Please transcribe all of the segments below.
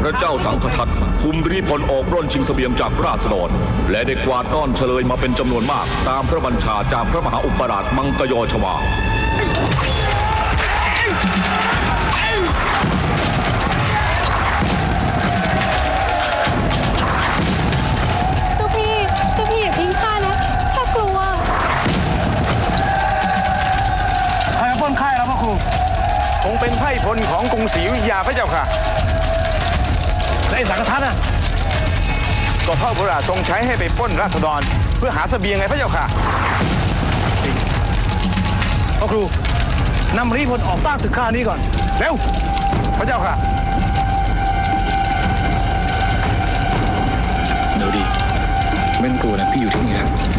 พระเจ้าสังฆทัตคุมรีพลออกปล้นชิงเสบียงจากราษฎรและได้กวาดต้อนเฉลยมาเป็นจำนวนมาก ตามพระบัญชาจากพระมหาอุปราชมังกยชวาเจ้าพี่ เจ้าพี่อย่าทิ้งข้านะข้ากลัว ใครมาปล้นค่ายแล้วพ่อครู คงเป็นไพร่พลของกรุงศรีอยุธยาพระเจ้าค่ะและไอ้สังฆทัศน์น่ะก็พระบุราทรงใช้ให้ไปปล้นราษฎร เพื่อหาเสบียงไงพระเจ้าค่ะพ่อครูนำรีพลออกต้านศึกข้านี้ก่อน เร็ว พระเจ้าค่ะเดี๋ยวดิไม่ต้องกลัวนะพี่อยู่ที่นี่นะผู้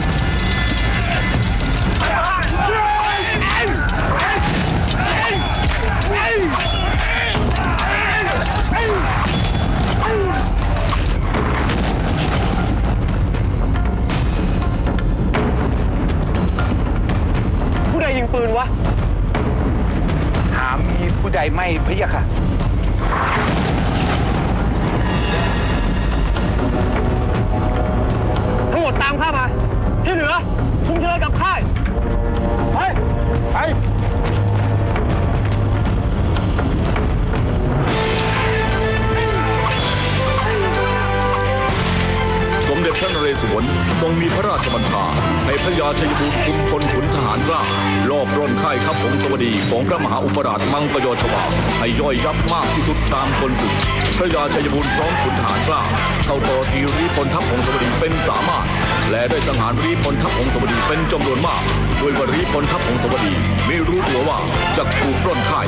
งปืนวะ หามีผู้ใดไม่พระเจ้าค่ะ ทั้งหมดตามข้ามา ที่เหลือ คุมเชิญกับค่ายไป ไป เรศวรทรงมีพระราชบัญชาให้พระยาชัยบูตรคุมพลขุนทหารกล้ารอบปล้นค่ายขับผงสวดีของพระมหาอุปราชมังกยชวาให้ย่อยยับมากที่สุดตามคนศึกพระยาชัยบูตรพร้อมขุนทหารกล้าเข้าต่อตีรีพลทัพผงสวดีเป็นสามารถ และได้สังหารรีพลทัพผงสวดีเป็นจำนวนมากด้วยวรีพลทัพผงสวดีไม่รู้ตัวว่าจะถูกปล้นค่าย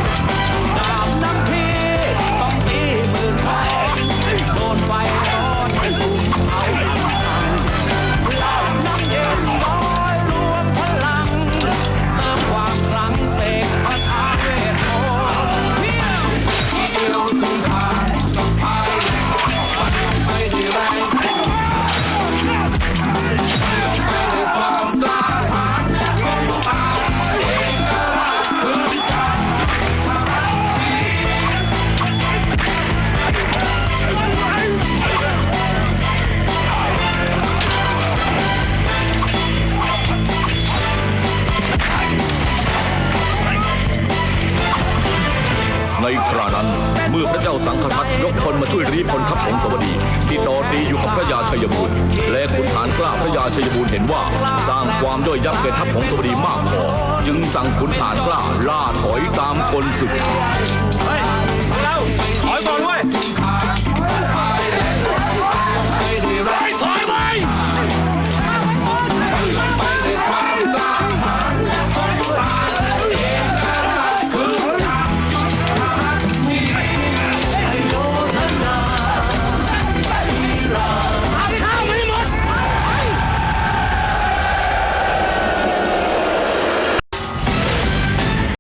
ในครานั้น เมื่อพระเจ้าสังฆทัตยกพลมาช่วยรีพลทัพของสวดี ที่ต่อตีอยู่กับพระยาชัยบูรณ์และขุนฐานกล้าพระยาชัยบูรณ์เห็นว่า สร้างความย่อยยับแก่ทัพของสวดีมากพอจึงสั่งขุนฐานกล้าล่าถอยตามคนศึก